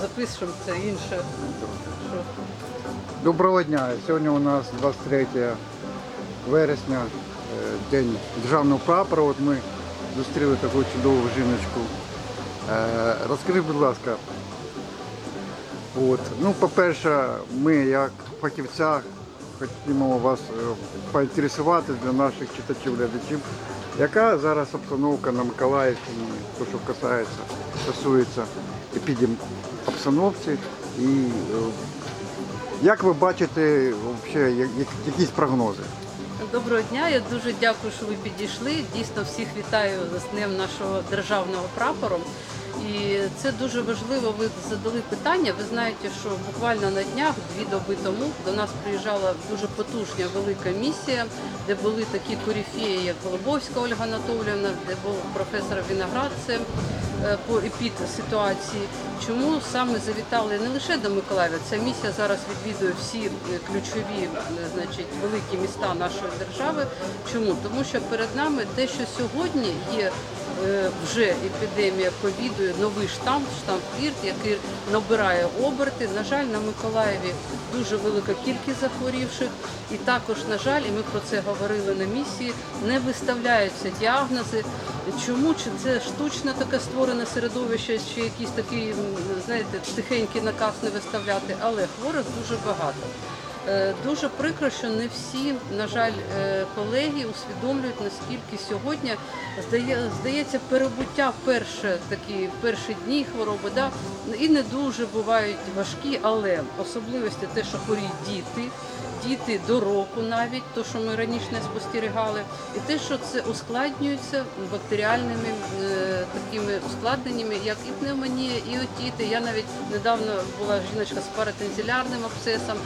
запишемо це інше. Що? Доброго дня. Сьогодні у нас 23 вересня, е, день державного прапора. От ми зустріли таку чудову жіночку. Е, Розкажи, будь ласка, от, ну, по-перше, ми як фахівця хотімо вас е, поінтересувати для наших читачів, глядачів, яка зараз обстановка на Миколаївщині, то, що касається, стосується епідемобстановці і е, як ви бачите я- якісь прогнози? Доброго дня, я дуже дякую, що ви підійшли. Дійсно, всіх вітаю з Днем нашого державного прапору. І це дуже важливо. Ви задали питання. Ви знаєте, що буквально на днях, дві доби тому, до нас приїжджала дуже потужна велика місія, де були такі коріфеї, як Голубовська Ольга Анатоліївна, де був професор Віноград, е, по епід ситуації. Чому саме завітали не лише до Миколаєва? Ця місія зараз відвідує всі е, ключові, е, значить, великі міста нашої держави. Чому? Тому що перед нами те, що сьогодні є вже епідемія ковіду, новий штам, штам флірт, який набирає оберти. На жаль, на Миколаєві дуже велика кількість захворівших, і також, на жаль, і ми про це говорили на місії, не виставляються діагнози. Чому чи це штучно таке створене середовище, чи якийсь такий, знаєте, тихенький наказ не виставляти, але хворих дуже багато. Е, Дуже прикро, що не всі, на жаль, е, колеги усвідомлюють, наскільки сьогодні здається, перебуття перше такі перші дні хвороби, да, і не дуже бувають важкі, але особливості те, що хворіють діти, діти до року навіть, то що ми раніше не спостерігали, і те, що це ускладнюється бактеріальними е, такими ускладненнями, як і пневмонія, і отіти. Я навіть недавно була жіночка з паратензилярним абсцесом.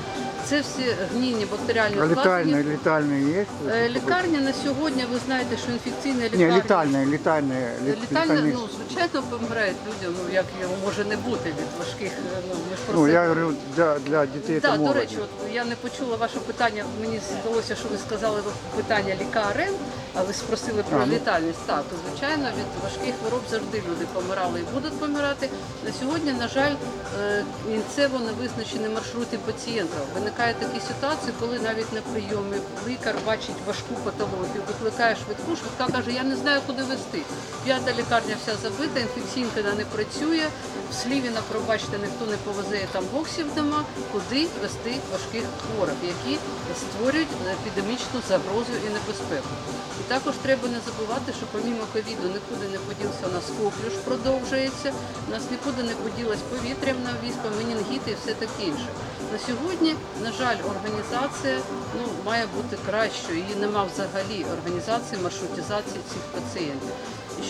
Це всі гнійні бактеріальні А ускладнення. летальные, летальные есть? Е, Лікарня на сьогодні, ви знаєте, що інфекційна Не, лікарня. летальные, летальные. лет- Літальна, летальные. ну звичайно, помирають людям, ну як його може не бути від важких. е, Ну ми ж про Ну, це я говорю, для, для дітей та так, до молоді. речі, от я не почула ваше питання. Мені здалося, що ви сказали питання лікарем, а ви спросили про літальність. Так, звичайно, від важких хвороб завжди люди помирали і будуть помирати. На сьогодні, на жаль, е, кінцево не визначені маршрути пацієнта. Виникає такі ситуації, коли навіть на прийомі лікар бачить важку патологію, викликає швидку, швидка каже, я не знаю, куди вести. П'ята лікарня вся забита, інфекційка не працює. В Слівіна, пробачте, ніхто не повезе там боксів нема, куди вести важких хворих, які створюють епідемічну загрозу і небезпеку. І також треба не забувати, що помімо ковіду нікуди не подівся у нас коклюш продовжується, у нас нікуди не поділась повітряна віспа, менінгіти і все таке інше. На сьогодні, на жаль, організація ну, має бути кращою. Її нема взагалі організації маршрутизації цих пацієнтів.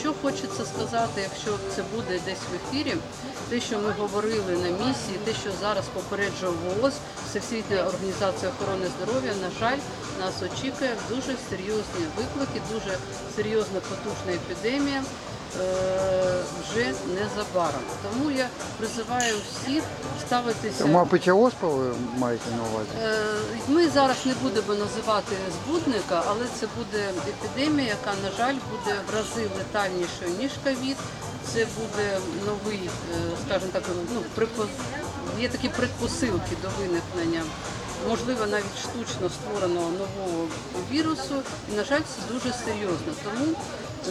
Що хочеться сказати, якщо це буде десь в ефірі, те, що ми говорили на місії, те, що зараз попереджує ВООЗ, Всесвітня організація охорони здоров'я, на жаль, нас очікує дуже серйозні виклики, дуже серйозна потужна епідемія. Е, Вже незабаром. Тому я призиваю всіх ставитися. Тому ОПЧОСПа ви маєте на увазі? Е, Ми зараз не будемо називати збудника, але це буде епідемія, яка, на жаль, буде в рази летальнішою, ніж ковід. Це буде новий, е, скажімо так, ну, припо- є такі предпосилки до виникнення, можливо, навіть штучно створеного нового вірусу. І, на жаль, це дуже серйозно. Тому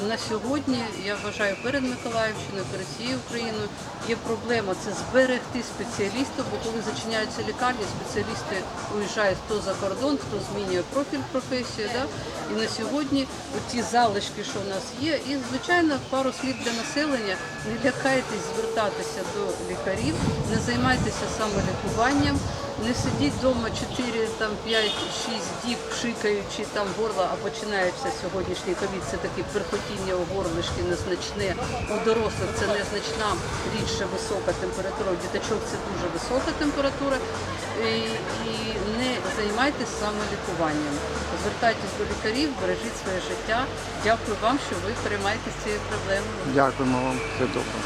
на сьогодні я вважаю перед Миколаївщиною, перед всією Україною є проблема це зберегти спеціалістів, бо коли зачиняються лікарні, спеціалісти уїжджають хто за кордон, хто змінює профіль професії. Да? І на сьогодні ті залишки, що в нас є, і звичайно пару слів для населення. Не лякайтесь звертатися до лікарів, не займайтеся самолікуванням. Не сидіть вдома 4, там 5, 6 діб, шикаючи там горло, а починається сьогоднішній ковід. Це таке перхотіння у горлишки незначне. У дорослих це незначна рідше висока температура. У діточок це дуже висока температура. І, і не займайтесь самолікуванням. Звертайтесь до лікарів, бережіть своє життя. Дякую вам, що ви переймаєтесь цією проблемою. Дякуємо вам. Все добре.